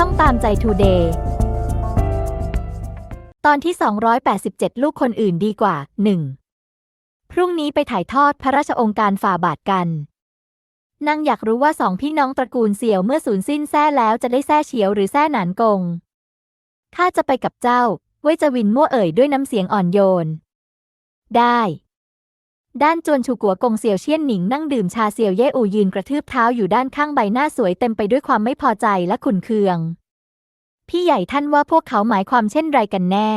ช่องตามใจทูเดย์ตอนที่ 287 ลูกคนอื่นดีกว่า 1. พรุ่งนี้ไปถ่ายทอดพระราชองค์การฝ่าบาทกัน นางอยากรู้ว่าสองพี่น้องตระกูลเสี่ยวเมื่อสูญสิ้นแท้แล้วจะได้แท้เฉียวหรือแท้หนานกง ข้าจะไปกับเจ้าเว่ยจวินมั่วเอ่ยด้วยน้ำเสียงอ่อนโยน ได้ ด้านจวนชูกัวกงเสี่ยวเชี่ยนหนิงนั่งดื่มชาเสี่ยวเย่อูยืนกระทืบเท้าอยู่ด้านข้างใบหน้าสวยเต็มไปด้วยความไม่พอใจและขุนเคือง พี่ใหญ่ท่านว่าพวกเขาหมายความเช่นไรกันแน่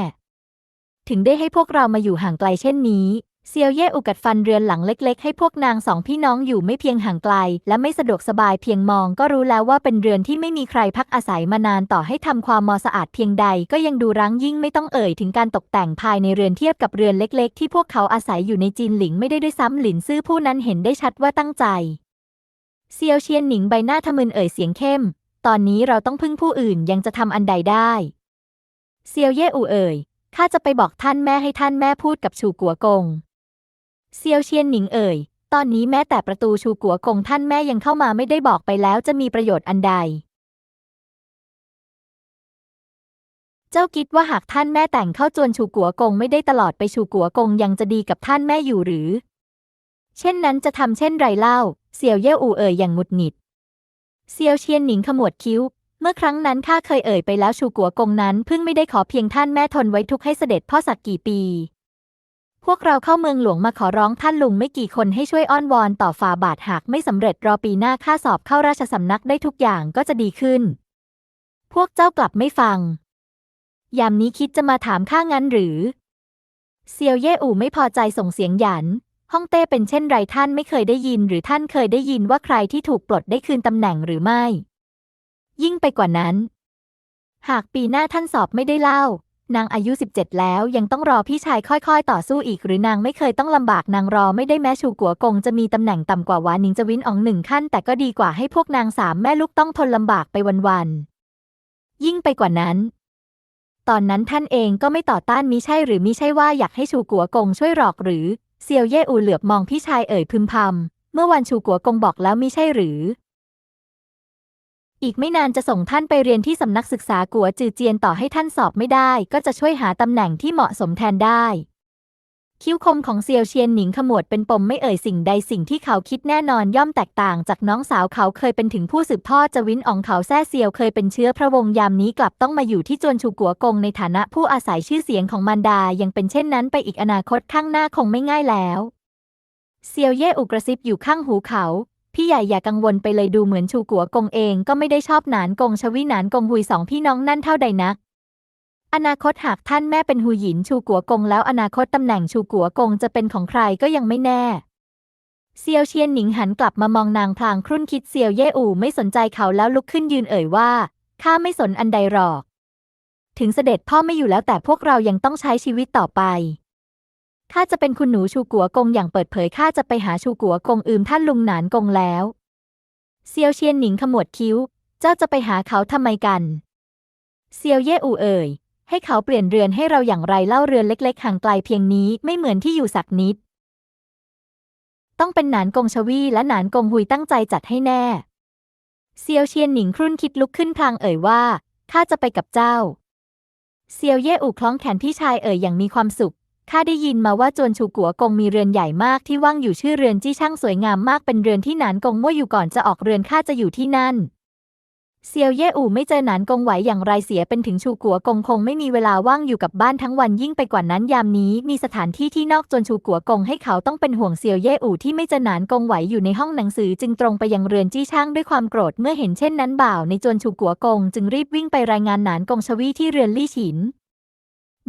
ถึงได้ให้พวกเรามาอยู่ห่างไกลเช่นนี้ เซียวเย่อูกัดฟันเรือนหลังเล็กๆ ให้พวกนางสองพี่น้องอยู่ไม่เพียงห่างไกล และไม่สะดวกสบายเพียงมองก็รู้แล้วว่าเป็นเรือนที่ไม่มีใครพักอาศัยมานานต่อให้ทำความมอสะอาดเพียงใด ก็ยังดูร้างยิ่งไม่ต้องเอ่ยถึงการตกแต่งภายในเรือนเทียบกับเรือนเล็ก ๆ ที่พวกเขาอาศัยอยู่ในจีนหลิงไม่ได้ด้วยซ้ำหลินซื่อผู้นั้นเห็นได้ชัดว่าตั้งใจเซียวเชียนหนิงใบหน้าทะมึนเอ่ยเสียงเข้ม ตอนนี้เราต้องพึ่งผู้อื่นยังจะทำอันใดได้เซียวเย่อูเอ่ยข้าจะไปบอกท่านแม่ให้ท่านแม่พูดกับชูกัวกง เซียวเชียนหนิงเอ่ย ตอนนี้แม้แต่ประตูชูกัวกงท่านแม่ยังเข้ามาไม่ได้บอกไปแล้วจะมีประโยชน์อันใด เจ้าคิดว่าหากท่านแม่แต่งเข้าจวนชูกัวกงไม่ได้ตลอดไปชูกัวกงยังจะดีกับท่านแม่อยู่หรือ เช่นนั้นจะทำเช่นไรเล่า เสี่ยวเย่อูเอ่ยอย่างหงุดหงิด เซียวเชียนหนิงขมวดคิ้วเมื่อครั้งนั้นข้าเคยเอ่ยไปแล้วชูกัวกงนั้นเพิ่งไม่ได้ขอเพียงท่านแม่ทนไว้ทุกข์ให้เสด็จพ่อสักกี่ปี พวกเราเข้าเมืองหลวงมาขอร้องท่านลุงไม่กี่คนให้ช่วยอ้อนวอนต่อฝ่าบาทหากไม่สำเร็จรอปีหน้าข้าสอบเข้าราชสำนักได้ทุกอย่างก็จะดีขึ้น พวกเจ้ากลับไม่ฟัง ยามนี้คิดจะมาถามข้างั้นหรือ เซียวเย่อู่ไม่พอใจส่งเสียงหยัน ฮ่องเต้เป็นเช่นไรท่านไม่เคยได้ยิน หรือท่านเคยได้ยินว่าใครที่ถูกปลดได้คืนตำแหน่งหรือไม่ ยิ่งไปกว่านั้น หากปีหน้าท่านสอบไม่ได้เล่า นางอายุ 17 แล้วยังต้องรอพี่ชายค่อยๆ ต่อสู้อีก หรือนางไม่เคยต้องลำบากนางรอไม่ได้แม้ชูกัวกงจะมีตำแหน่งต่ำกว่าหวานิงจวินอองหนึ่งขั้น แต่ก็ดีกว่าให้พวกนางสามแม่ลูกต้องทนลำบากไปวันๆยิ่งไปกว่านั้น ตอนนั้นท่านเองก็ไม่ต่อต้านมิใช่หรือมิใช่ว่าอยากให้ชูกัวกงช่วยหรอกหรือเซียวเย่อูเหลือบมองพี่ชายเอ่ยพึมพำเมื่อวันชูกัวกงบอกแล้วมิใช่หรือ อีกไม่นานจะส่งท่านไปเรียนที่สำนักศึกษากัวจือเจียนต่อให้ท่านสอบไม่ได้ ก็จะช่วยหาตำแหน่งที่เหมาะสมแทนได้ คิ้วคมของเซียวเชียนหนิงขมวดเป็นปมไม่เอ่ยสิ่งใดสิ่งที่เขาคิดแน่นอนย่อมแตกต่างจากน้องสาวเขาเคยเป็นถึงผู้สืบทอดจวินอองเขาแซ่เซียวเคยเป็นเชื้อพระวงศ์ยามนี้กลับต้องมาอยู่ที่จวนชูกัวกงในฐานะผู้อาศัยชื่อเสียงของมารดายังเป็นเช่นนั้นไปอีกอนาคตข้างหน้าคงไม่ง่ายแล้วเซียวเย่อุกระซิบอยู่ข้างหูเขา พี่ใหญ่อย่ากังวลไปเลยดูเหมือนชูกัวกงเองก็ไม่ได้ชอบหนานกงชวิหนานกงหุยสองพี่น้องนั่นเท่าใดนัก อนาคตหากท่านแม่เป็นหูหยินชูกัวกงแล้วอนาคตตำแหน่งชูกัวกงจะเป็นของใครก็ยังไม่แน่เซียวเชียนหนิงหันกลับมามองนางพลางครุ่นคิดเซียวเย่อู่ไม่สนใจเขาแล้วลุกขึ้นยืนเอ่ยว่าข้าไม่สนอันใดหรอก ถึงเสด็จพ่อไม่อยู่แล้วแต่พวกเรายังต้องใช้ชีวิตต่อไป ข้าจะเป็นคุณหนูชูกัวกงอย่างเปิดเผยข้าจะไปหาชูกัวกงอืมท่านลุงหนานกงแล้วเซียวเชียนหนิงขมวดคิ้ว เจ้าจะไปหาเขาทำไมกัน เซียวเย่อูเอ่ย ให้เขาเปลี่ยนเรือนให้เราอย่างไรเล่าเรือนเล็กๆห่างไกลเพียงนี้ไม่เหมือนที่อยู่สักนิด ต้องเป็นหนานกงชวีและหนานกงหุยตั้งใจจัดให้แน่ เซียวเชียนหนิงครุ่นคิดลุกขึ้นพลางเอ่ยว่าข้าจะไปกับเจ้า เซียวเย่อูคล้องแขนพี่ชายเอ่ยอย่างมีความสุข ข้าได้ยินมาว่าจวนชูกัวกงมีเรือนใหญ่มากที่ว่างอยู่ชื่อเรือนจี้ช่างสวยงามมากเป็นเรือนที่หนานกงมั่วอยู่ก่อนจะออกเรือนข้าจะอยู่ที่นั่น เซียวเย่อูไม่เจอหนานกงไหวอย่างไรเสียเป็นถึงชูกัวกงคงไม่มีเวลาว่างอยู่กับบ้านทั้งวันยิ่งไปกว่านั้นยามนี้มีสถานที่ที่นอกจนชูกัวกงให้เขาต้องเป็นห่วงเซียวเย่อูที่ไม่เจอหนานกงไหวอยู่ในห้องหนังสือจึงตรงไปยังเรือนจี้ช่างด้วยความโกรธเมื่อเห็นเช่นนั้นบ่าวในจนชูกัวกงจึงรีบวิ่งไปรายงานหนานกงชวีที่เรือนลี่ฉิน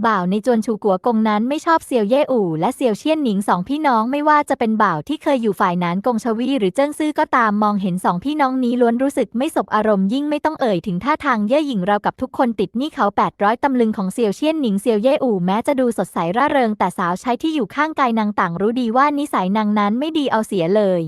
บ่าวในจวนชูกัวกงนั้นไม่ชอบเซียวเย่อู่และเซียวเชียนหนิงสองพี่น้องไม่ว่าจะเป็นบ่าวที่เคยอยู่ฝ่ายนานกงชวีหรือเจิ้งซื่อก็ตามมองเห็นสองพี่น้องนี้ล้วนรู้สึกไม่สบอารมณ์ยิ่งไม่ต้องเอ่ยถึงท่าทางเย่หยิ่งรากับทุกคนติดหนี้เขา 800 ตำลึงของเซียวเชียนหนิงเซียวเย่อู่แม้จะดูสดใสร่าเริงแต่สาวใช้ที่อยู่ข้างกายนางต่างรู้ดีว่านิสัยนางนั้นไม่ดีเอาเสียเลย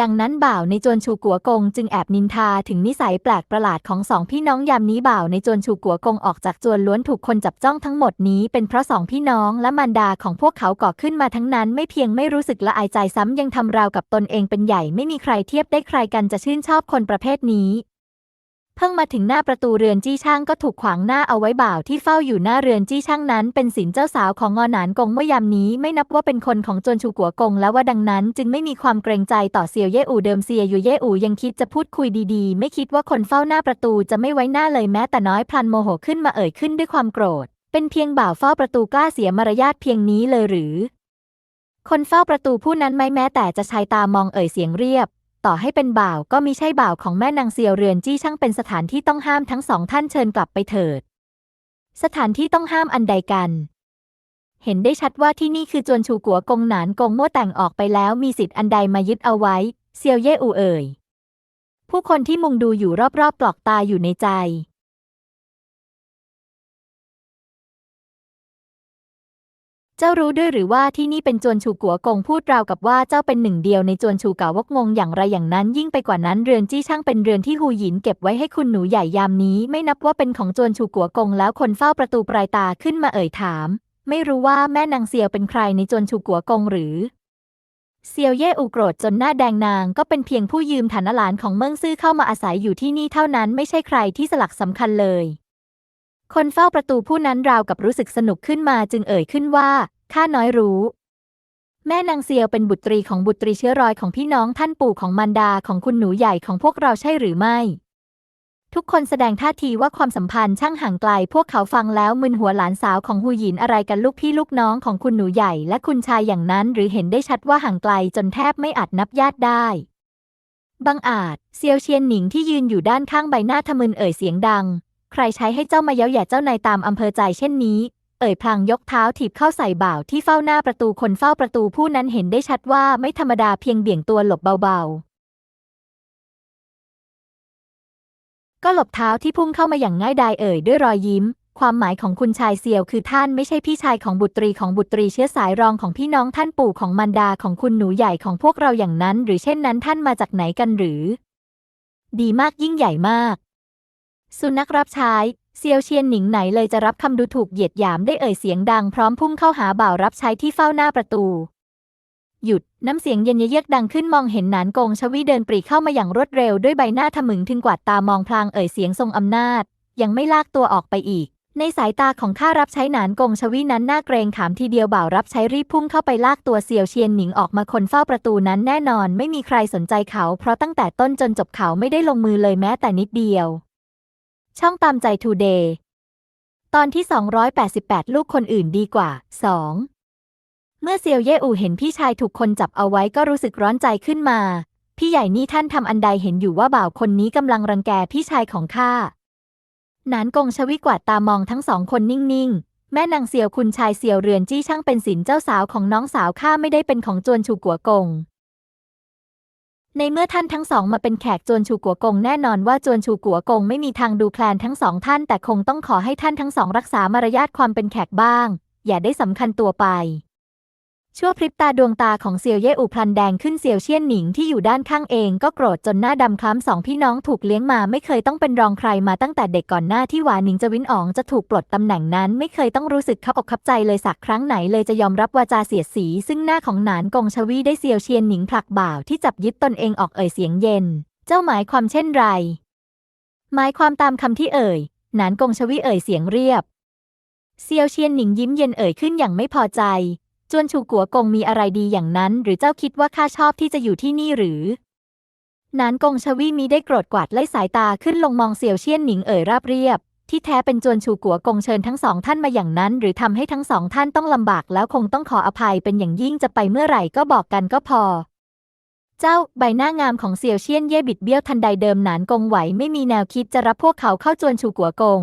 ดังนั้นบ่าวในจวนชูกัวกงจึงแอบนินทาถึงนิสัยแปลกประหลาดของสองพี่น้องยามนี้บ่าวในจวนชูกัวกงออกจากจวนล้วนถูกคนจับจ้องทั้งหมดนี้เป็นเพราะสองพี่น้องและมารดาของพวกเขาก่อขึ้นมาทั้งนั้น ไม่เพียงไม่รู้สึกละอายใจซ้ำยังทำราวกับตนเองเป็นใหญ่ไม่มีใครเทียบได้ใครกันจะชื่นชอบคนประเภทนี้ เพิ่งมาถึงหน้าประตูเรือนจี้ช่างก็ถูกขวางหน้าเอาไว้บ่าวที่เฝ้าอยู่หน้าเรือนจี้ช่างนั้น เป็นสินเจ้าสาวของงอหนานกงเมื่อยามนี้ไม่นับว่าเป็นคนของจนชูกัวกงแล้วว่าดังนั้น จึงไม่มีความเกรงใจต่อเซียวเย่อูเดิมเซียอยู่เย่อูยังคิดจะพูดคุยดีๆ ไม่คิดว่าคนเฝ้าหน้าประตูจะไม่ไว้หน้าเลยแม้แต่น้อยพลันโมโหขึ้นมาเอ่ยขึ้นด้วยความโกรธ เป็นเพียงบ่าวเฝ้าประตูกล้าเสียมารยาทเพียงนี้เลยหรือ คนเฝ้าประตูผู้นั้นไม่แม้แต่จะชายตามองเอ่ยเสียงเรียบ ต่อให้เป็นบ่าวก็มิใช่บ่าวของแม่นางเซียวเรือนจี้ช่างเป็นสถานที่ต้องห้ามทั้งสองท่านเชิญกลับไปเถิด สถานที่ต้องห้ามอันใดกัน เห็นได้ชัดว่าที่นี่คือจวนชูกัวกงหนานกงมั่วแต่งออกไปแล้วมีสิทธิ์อันใดมายึดเอาไว้ เซียวเย่อูเอ่ยผู้คนที่มุงดูอยู่รอบๆปลอกตาอยู่ในใจ เจ้ารู้ด้วยหรือว่าที่นี่เป็นจวนชูกัวกงพูดราวกับว่าเจ้าเป็นหนึ่งเดียวในจวนชูกาวกงงอย่างไรอย่างนั้น ยิ่งไปกว่านั้นเรือนจี้ช่างเป็นเรือนที่ฮูหยินเก็บไว้ให้คุณหนูใหญ่ยามนี้ ไม่นับว่าเป็นของจวนชูกัวกงแล้วคนเฝ้าประตูปลายตาขึ้นมาเอ่ยถาม ไม่รู้ว่าแม่นางเซียวเป็นใครในจวนชูกัวกงหรือเซียวเย่อูโกรธจนหน้าแดงนางก็เป็นเพียงผู้ยืมฐานหลานของเมืองซื่อเข้ามาอาศัยอยู่ที่นี่เท่านั้นไม่ใช่ใครที่สลักสำคัญเลย คนเฝ้าประตูผู้นั้นราวกับรู้สึกสนุกขึ้นมาจึงเอ่ยขึ้นว่า ข้าน้อยรู้ แม่นางเซียวเป็นบุตรีของบุตรีเชื้อรอยของพี่น้องท่านปู่ของมารดาของคุณหนูใหญ่ของพวกเราใช่หรือไม่ ทุกคนแสดงท่าทีว่าความสัมพันธ์ช่างห่างไกล พวกเขาฟังแล้วมึนหัวหลานสาวของฮูหยินอะไรกันลูกพี่ลูกน้องของคุณหนูใหญ่และคุณชายอย่างนั้นหรือเห็นได้ชัดว่าห่างไกลจนแทบไม่อาจนับญาติได้บังอาจเซียวเชียนหนิงที่ยืนอยู่ด้านข้างใบหน้าทะมึนเอ่ยเสียงดัง ใครใช้ให้เจ้ามาเย้าแย่เจ้านายตามอำเภอใจเช่นนี้ เอ่ยพลางยกเท้าถีบเข้าใส่บ่าวที่เฝ้าหน้าประตูคนเฝ้าประตูผู้นั้นเห็นได้ชัดว่าไม่ธรรมดาเพียงเบี่ยงตัวหลบเบาๆ ก็หลบเท้าที่พุ่งเข้ามาอย่างง่ายดายเอ่ยด้วยรอยยิ้ม ความหมายของคุณชายเซียวคือท่านไม่ใช่พี่ชายของบุตรีของบุตรีเชื้อสายรองของพี่น้องท่านปู่ของมารดาของคุณหนูใหญ่ของพวกเราอย่างนั้น หรือเช่นนั้นท่านมาจากไหนกันหรือ ดีมากยิ่งใหญ่มาก สุนัขรับใช้เซียวเชียนหนิงไหนเลยจะรับคำดูถูกเหยียดหยามได้เอ่ยเสียงดังพร้อมพุ่งเข้าหาบ่าวรับใช้ที่เฝ้าหน้าประตู หยุดน้ำเสียงเย็นเยือกดังขึ้นมองเห็นหนานกงชวีเดินปรีเข้ามาอย่างรวดเร็วด้วยใบหน้าทะมึงถึงกวาดตามองพลางเอ่ยเสียงทรงอำนาจ ยังไม่ลากตัวออกไปอีก ในสายตาของข้ารับใช้หนานกงชวีนั้นน่าเกรงขามทีเดียวบ่าวรับใช้รีบพุ่งเข้าไปลากตัวเซียวเชียนหนิงออกมาคนเฝ้าประตูนั้นแน่นอนไม่มีใครสนใจเขา เพราะตั้งแต่ต้นจนจบเขาไม่ได้ลงมือเลยแม้แต่นิดเดียว ช่องตามใจทูเดย์ตอนที่ 288 ลูกคนอื่นดีกว่า 2 เมื่อเซียวเย่อูเห็นพี่ชายถูกคนจับเอาไว้ก็รู้สึกร้อนใจขึ้นมา พี่ใหญ่นี่ท่านทำอันใดเห็นอยู่ว่าบ่าวคนนี้กำลังรังแกพี่ชายของข้านานกงชวิกวาดตามองทั้งสองคนนิ่งๆ แม่นางเซียวคุณชายเซียวเรือนจี้ช่างเป็นสินเจ้าสาวของน้องสาวข้าไม่ได้เป็นของจวนชูกัวกง ในเมื่อท่านทั้งสองมาเป็นแขกจวนชูกัวกงแน่นอนว่าจวนชูกัวกงไม่มีทางดูแคลนทั้งสองท่าน แต่คงต้องขอให้ท่านทั้งสองรักษามารยาทความเป็นแขกบ้าง อย่าได้สำคัญตัวไป ชั่วพริบตาดวงตาของเซียวเย่อูพลันแดงขึ้นเซียวเชี่ยนหนิงที่อยู่ด้านข้างเองก็โกรธจนหน้าดำคล้ำสองพี่น้องถูกเลี้ยงมาไม่เคยต้องเป็นรองใครมาตั้งแต่เด็กก่อนหน้าที่หวานหนิงจะวินอ๋องจะถูกปลดตำแหน่งนั้น ไม่เคยต้องรู้สึกขับอกขับใจเลยสักครั้งไหนเลยจะยอมรับวาจาเสียดสี ซึ่งหน้าของหนานกงชวีได้เซียวเชียนหนิงผลักบ่าวที่จับยึดตนเองออกเอ่ยเสียงเย็น เจ้าหมายความเช่นไร หมายความตามคำที่เอ่ยหนานกงชวีเอ่ยเสียงเรียบเซียวเชียนหนิงยิ้มเย็นเอ่ยขึ้นอย่างไม่พอใจ จวนชูกัวกงมีอะไรดีอย่างนั้น หรือเจ้าคิดว่าข้าชอบที่จะอยู่ที่นี่หรือหนานกงชวีมีได้โกรธกวาดไล่สายตาขึ้นลงมองเซียวเชียนหนิงเอ่ยราบเรียบ ที่แท้เป็นจวนชูกัวกงเชิญทั้งสองท่านมาอย่างนั้น หรือทำให้ทั้งสองท่านต้องลำบากแล้วคงต้องขออภัยเป็นอย่างยิ่งจะไปเมื่อไหร่ก็บอกกันก็พอเจ้าใบหน้างามของเซียวเชียนเย่บิดเบี้ยวทันใดเดิมหนานกงไหวไม่มีแนวคิดจะรับพวกเขาเข้าจวนชูกัวกง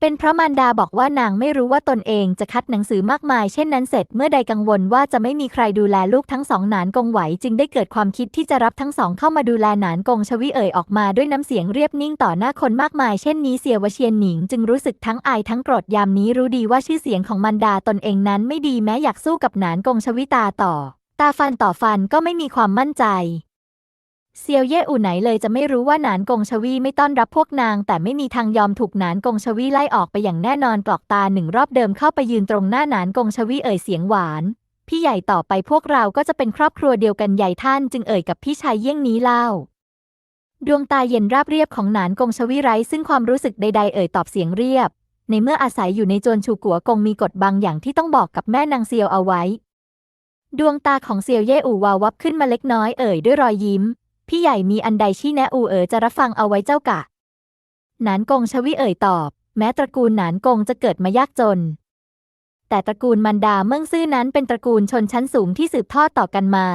เป็นเพราะมารดาบอกว่านางไม่รู้ว่าตนเองจะคัดหนังสือมากมาย เช่นนั้นเสร็จเมื่อใดกังวลว่าจะไม่มีใครดูแลลูกทั้งสองหนานกงไหว จึงได้เกิดความคิดที่จะรับทั้งสองเข้ามาดูแลหนานกงชวิเอ่ยออกมาด้วยน้ำเสียงเรียบนิ่งต่อหน้าคนมากมาย เช่นนี้เสียวเชียนหนิง จึงรู้สึกทั้งอายทั้งโกรธยามนี้รู้ดีว่าชื่อเสียงของมารดาตนเองนั้นไม่ดีแม้อยากสู้กับหนานกงชวิตาต่อ ตาฟันต่อฟันก็ไม่มีความมั่นใจ เซียวเย่อูไหนเลยจะไม่รู้ว่าหนานกงชวีไม่ต้อนรับพวกนาง แต่ไม่มีทางยอมถูกหนานกงชวีไล่ออกไปอย่างแน่นอนกรอกตาหนึ่งรอบเดิมเข้าไปยืนตรงหน้าหนานกงชวีเอ่ยเสียงหวาน พี่ใหญ่ต่อไปพวกเราก็จะเป็นครอบครัวเดียวกันใหญ่ท่านจึงเอ่ยกับพี่ชายเยี่ยงนี้เล่า ดวงตาเย็นราบเรียบของหนานกงชวีไร้ซึ่งความรู้สึกใด ๆ เอ่ยตอบเสียงเรียบ ในเมื่ออาศัยอยู่ในจวนชูกัวกงมีกฎบางอย่างที่ต้องบอกกับแม่นางเซียวเอาไว้ ดวงตาของเซียวเย่อูวาววับขึ้นมาเล็กน้อยเอ่ยด้วยรอยยิ้ม พี่ใหญ่มีอันใดชี้แนะอูเอ๋อจะรับฟังเอาไว้เจ้ากะ หนานกงชวิเอ่ยตอบ แม้ตระกูลหนานกงจะเกิดมายากจน แต่ตระกูลมันดาเมืองซื่อนั้นเป็นตระกูลชนชั้นสูงที่สืบทอดต่อกันมา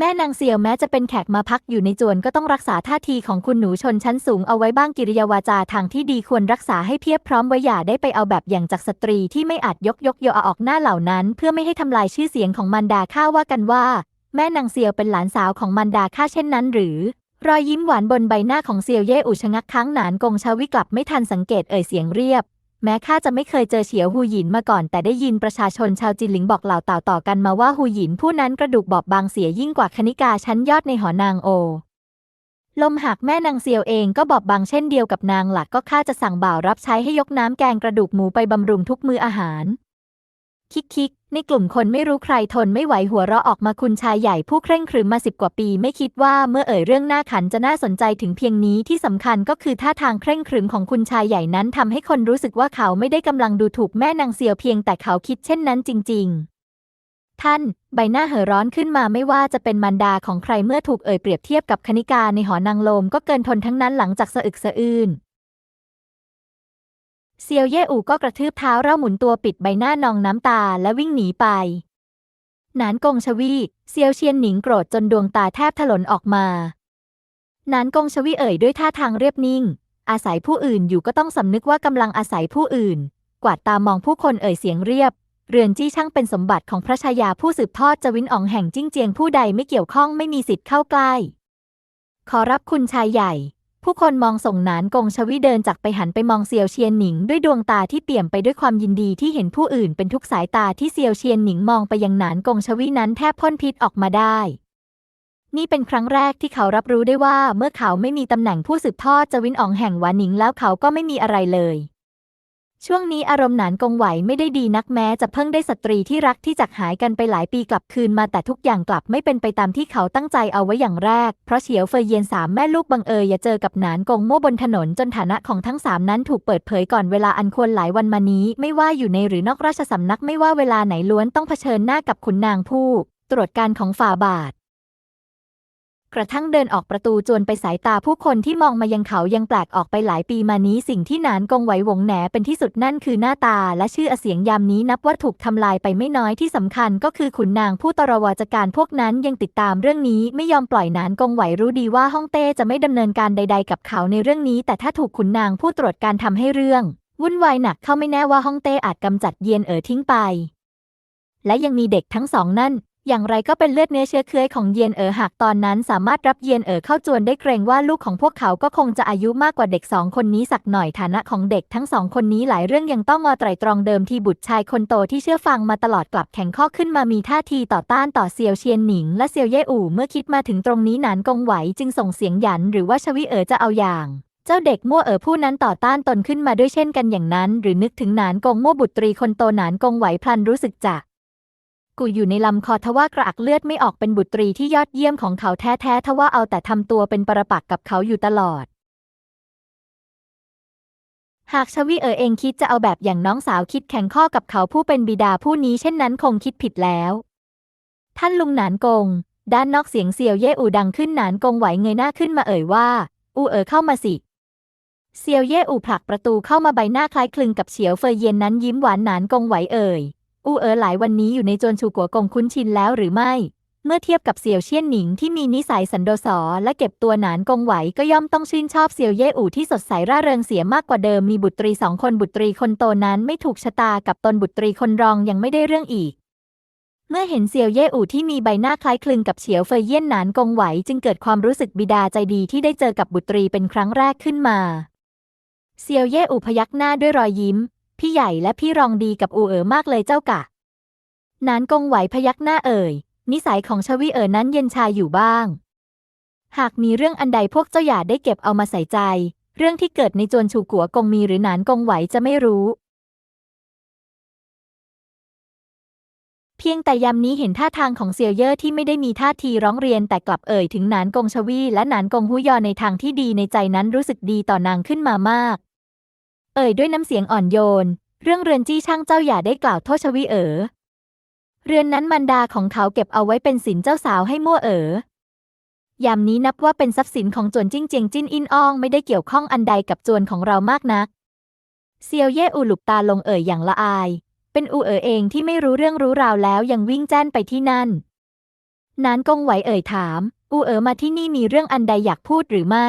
แม่นางเสี่ยวแม้จะเป็นแขกมาพักอยู่ในจวนก็ต้องรักษาท่าทีของคุณหนูชนชั้นสูงเอาไว้บ้างกิริยาวาจาทางที่ดีควรรักษาให้เพียบพร้อมไว้อย่าได้ไปเอาแบบอย่างจากสตรีที่ไม่อาจยกยกโยอออกหน้าเหล่านั้น เพื่อไม่ให้ทำลายชื่อเสียงของมันดาข้าว่ากันว่า แม่นางเซียวเป็นหลานสาวของมันดาข้าเช่นนั้นหรือ รอยยิ้มหวานบนใบหน้าของเซียวเย่อูชะงักค้างหนานกงชาวิกลับไม่ทันสังเกตเอ่ยเสียงเรียบ แม้ข้าจะไม่เคยเจอเฉียวหูหยินมาก่อน แต่ได้ยินประชาชนชาวจินหลิงบอกเหล่าต่าต่อกันมาว่าหูหยินผู้นั้นกระดูกบอบบางเสียยิ่งกว่าคณิกาชั้นยอดในหอนางโอ ลมหักแม่นางเซียวเองก็บอบบางเช่นเดียวกับนางหลักก็ข้าจะสั่งบ่าวรับใช้ให้ยกน้ำแกงกระดูกหมูไปบำรุงทุกมื้ออาหาร คิกคิก ในกลุ่มคนไม่รู้ใครทนไม่ไหวหัวเราะออกมาคุณชายใหญ่ผู้เคร่งครึมมาสิบกว่าปี ไม่คิดว่าเมื่อเอ่ยเรื่องหน้าขันจะน่าสนใจถึงเพียงนี้ที่สำคัญก็คือท่าทางเคร่งครึมของคุณชายใหญ่นั้นทำให้คนรู้สึกว่าเขาไม่ได้กำลังดูถูกแม่นางเซียวเพียงแต่เขาคิดเช่นนั้นจริง ๆ ท่าน ใบหน้าเห่อร้อนขึ้นมาไม่ว่าจะเป็นมารดาของใครเมื่อถูกเอ่ยเปรียบเทียบกับคณิกาในหอนางลมก็เกินทนทั้งนั้นหลังจากสะอึกสะอื้น เซียวเย่อู่ก็กระทืบเท้าเร่าหมุนตัวปิดใบหน้านองน้ำตาและวิ่งหนีไป นานกงชวี เซียวเชียนหนิงโกรธจนดวงตาแทบถลนออกมา นานกงชวีเอ่ยด้วยท่าทางเรียบนิ่ง อาศัยผู้อื่นอยู่ก็ต้องสำนึกว่ากำลังอาศัยผู้อื่น กวาดตามองผู้คนเอ่ยเสียงเรียบ เรือนจี้ช่างเป็นสมบัติของพระชายาผู้สืบทอดจวินอองแห่งจิ้งเจียงผู้ใดไม่เกี่ยวข้องไม่มีสิทธิ์เข้าใกล้ ขอรับคุณชายใหญ่ ผู้คนมองส่งหนานกงชวิเดินจากไปหันไปมองเซียวเชียนหนิง ด้วยดวงตาที่เปี่ยมไปด้วยความยินดีที่เห็นผู้อื่นเป็นทุกสายตาที่เซียวเชียนหนิงมองไปยังหนานกงชวินั้นแทบพ่นพิษออกมาได้ นี่เป็นครั้งแรกที่เขารับรู้ได้ว่าเมื่อเขาไม่มีตำแหน่งผู้สืบทอดจวินอองแห่งหวาหนิงแล้วเขาก็ไม่มีอะไรเลย ช่วงนี้อารมณ์หนานกงไหวไม่ได้ดีนักแม้จะเพิ่งได้สตรีที่รักที่จากหายกันไปหลายปีกลับคืนมาแต่ทุกอย่างกลับไม่เป็นไปตามที่เขาตั้งใจเอาไว้อย่างแรก เพราะเฉียวเฟยเยียนสามแม่ลูกบังเอิญอย่าเจอกับหนานกงโม่บนถนนจนฐานะของทั้งสามนั้นถูกเปิดเผยก่อนเวลาอันควรหลายวันมานี้ ไม่ว่าอยู่ในหรือนอกราชสำนักไม่ว่าเวลาไหนล้วนต้องเผชิญหน้ากับขุนนางผู้ ตรวจการของฝ่าบาท กระทั่งเดินออกประตูจวนไปสายตาผู้คนที่มองมายังเขายังแปลกออกไปหลายปีมานี้สิ่งที่หนานกงไหวหวงแหนเป็นที่สุดนั่นคือหน้าตาและชื่อเสียงยามนี้นับว่าถูกทำลายไปไม่น้อยที่สำคัญก็คือขุนนางผู้ตรวจการพวกนั้นยังติดตามเรื่องนี้ไม่ยอมปล่อยหนานกงไหวรู้ดีว่าฮ่องเต้จะไม่ดำเนินการใด ๆ กับเขาในเรื่องนี้ แต่ถ้าถูกขุนนางผู้ตรวจการทำให้เรื่อง วุ่นวายหนักเข้าไม่แน่ว่าฮ่องเต้อาจกำจัดเยียนเอ๋อทิ้งไป และยังมีเด็กทั้งสองนั่น อย่างไรก็เป็นเลือดเนื้อเชื้อเคื้อของเยียนเอ๋อหากตอนนั้นสามารถรับเยียนเอ๋อเข้าจวนได้เกรงว่าลูกของพวกเขาก็คงจะอายุมากกว่าเด็กสองคนนี้สักหน่อยฐานะของเด็กทั้งสองคนนี้หลายเรื่องยังต้องมาไตร่ตรองเดิมที่บุตรชายคนโตที่เชื่อฟังมาตลอดกลับแข็งข้อขึ้นมามีท่าทีต่อต้านต่อเซียวเชียนหนิง และเซียวเย่อู่เมื่อคิดมาถึงตรงนี้หนานกงไหวจึงส่งเสียงหยันหรือว่าชวิเอ๋อจะเอาอย่างเจ้าเด็กมั่วเอ๋อผู้นั้นต่อต้านตนขึ้นมาด้วยเช่นกันอย่างนั้น หรือนึกถึงหนานกงมั่วบุตรีคนโตหนานกงไหวพลันรู้สึกจะ กูอยู่ในลำคอทว่ากระอักเลือดไม่ออกเป็นบุตรีที่ยอดเยี่ยมของเขาแท้ๆทว่าเอาแต่ทำตัวเป็นปรปักกับเขาอยู่ตลอด หากชวีเอ๋อเองคิดจะเอาแบบอย่างน้องสาวคิดแข่งข้อกับเขาผู้เป็นบิดาผู้นี้เช่นนั้นคงคิดผิดแล้ว ท่านลุงหนานกง ด้านนอกเสียงเซียวเย่อูดังขึ้นหนานกงไหวเงยหน้าขึ้นมาเอ่ยว่า อูเอ๋อเข้ามาสิเซียวเย่อูผลักประตูเข้ามาใบหน้าคล้ายคลึงกับเฉียวเฟยเย็นนั้นยิ้มหวานหนานกงไหวเอ่ย อู้เอ๋อหลายวันนี้อยู่ในโจนชูกัวกงคุ้นชินแล้วหรือไม่ เมื่อเทียบกับเสี่ยวเชี่ยนหนิงที่มีนิสัยสันโดษอและเก็บตัวหนานกงไหวก็ย่อมต้องชื่นชอบเสี่ยวเย่อู่ที่สดใสร่าเริงเสียมากกว่าเดิมมีบุตรีสองคนบุตรีคนโตนั้นไม่ถูกชะตากับตนบุตรีคนรองยังไม่ได้เรื่องอีกเมื่อเห็นเสี่ยวเย่อู่ที่มีใบหน้าคล้ายคลึงกับเฉียวเฟยเยี่ยนหนานกงไหว จึงเกิดความรู้สึกบิดาใจดีที่ได้เจอกับบุตรีเป็นครั้งแรกขึ้นมา เซียวเย่อู่พยักหน้าด้วยรอยยิ้ม พี่ใหญ่และพี่รองดีกับอูเอ๋อมากเลยเจ้ากะ นานกงไหวพยักหน้าเอ่ย นิสัยของชวีเอ๋อนั้นเย็นชาอยู่บ้าง หากมีเรื่องอันใดพวกเจ้าอย่าได้เก็บเอามาใส่ใจ เรื่องที่เกิดในจวนชูกัวกงมีหรือนานกงไหวจะไม่รู้ เพียงแต่ยามนี้เห็นท่าทางของเซียวเย่อที่ไม่ได้มีท่าทีร้องเรียนแต่กลับเอ่ยถึงนานกงชวีและนานกงฮุยอในทางที่ดีในใจนั้นรู้สึกดีต่อนางขึ้นมามาก เอ่ยด้วยน้ำเสียงอ่อนโยน เรื่องเรือนจี้ช่างเจ้าอย่าได้กล่าวโทษชวีเอ๋อเรือนนั้นมันดาของเขาเก็บเอาไว้เป็นสินเจ้าสาวให้มั่วเอ๋อยามนี้นับว่าเป็นทรัพย์สินของจวนจิ้งเจียงจิ้นอินอ้องไม่ได้เกี่ยวข้องอันใดกับจวนของเรามากนัก เซียวเย่อูหลุบตาลงเอ่ยอย่างละอาย เป็นอูเอ๋อเองที่ไม่รู้เรื่องรู้ราวแล้วยังวิ่งแจ้นไปที่นั่น นานกงไหวเอ่ยถาม อูเอ๋อมาที่นี่มีเรื่องอันใดอยากพูดหรือไม่